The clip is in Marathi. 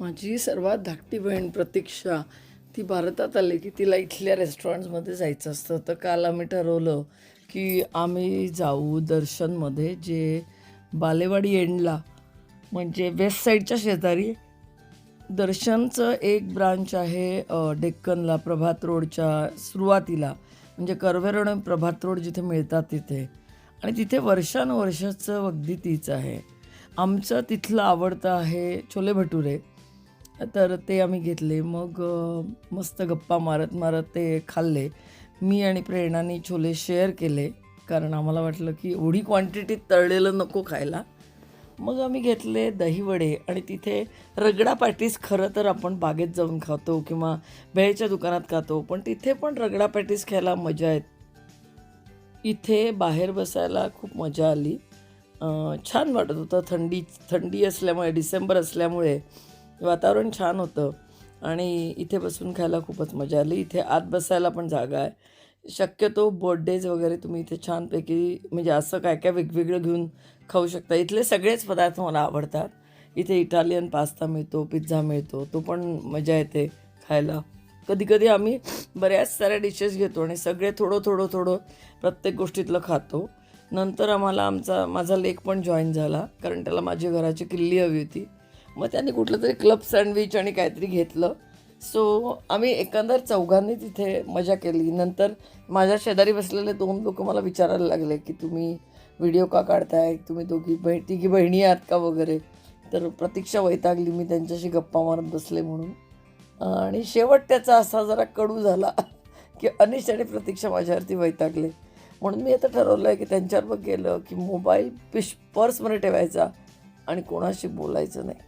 माझी सर्वात धाकटी बहीण प्रतीक्षा ती भारतात आली की तिला इथल्या रेस्टॉरंट्समध्ये जायचं असतं. तर काल आम्ही ठरवलं की आम्ही जाऊ दर्शनमध्ये जे बालेवाडी एंडला म्हणजे वेस्ट साईडच्या शेजारी. दर्शनचं एक ब्रांच आहे डेक्कनला प्रभात रोडच्या सुरुवातीला. म्हणजे कर्वेरोड आणि प्रभात रोड जिथे मिळतात तिथे. आणि तिथे वर्षानुवर्षाचं अगदी तीच आहे. आमचं तिथलं आवडतं आहे छोले भटुरे. तर ते आम्ही घेतले. मग मस्त गप्पा मारत मारत ते खाल्ले. मी आणि प्रेरणाने छोले शेअर केले. कारण आम्हाला वाटलं की एवढी क्वांटिटीत तळलेलं नको खायला. मग आम्ही घेतले दहीवडे आणि तिथे रगडा पॅटीस खरं तर आपण बागेत जाऊन खातो किंवा भेळच्या दुकानात खातो पण तिथे पण रगडा पॅटीस खायला मजा येत. इथे बाहेर बसायला खूप मजा आली. छान वाटत होतं. थंडी थंडी असल्यामुळे डिसेंबर असल्यामुळे वातावरण छान होतं. आणि इथे बसून खायला खूपच मजा आली. इथे आत बसायला पण जागा आहे. शक्यतो बर्थडेज वगैरे तुम्ही इथे छानपैकी म्हणजे असं काय काय वेगवेगळं घेऊन खाऊ शकता. इथले सगळेच पदार्थ मला आवडतात. इथे इटालियन पास्ता मिळतो पिझ्झा मिळतो. तो पण मजा येते खायला. कधी कधी आम्ही बऱ्याच साऱ्या डिशेस घेतो आणि सगळे थोडं थोडं थोडं प्रत्येक गोष्टीतलं खातो. नंतर आम्हाला आमचा माझा लेक पण जॉईन झाला. कारण त्याला माझ्या घराची किल्ली हवी होती. मग त्यांनी कुठलं तरी क्लब सँडविच आणि काहीतरी घेतलं. सो आम्ही एकंदर चौघांनी तिथे मजा केली. नंतर माझ्या शेजारी बसलेले दोन लोक मला विचारायला लागले की तुम्ही व्हिडिओ का काढताय? तुम्ही दोघी बहीण तिघी बहिणी आहात का वगैरे? तर प्रतीक्षा वैतागली मी त्यांच्याशी गप्पा मारत बसले म्हणून. आणि शेवट त्याचा असा जरा कडू झाला की अनिश आणि प्रतीक्षा माझ्यावरती वैतागले. म्हणून मी आता ठरवलं आहे की त्यांच्यावर गेलं की मोबाईल पिश पर्समध्ये ठेवायचा आणि कोणाशी बोलायचं नाही.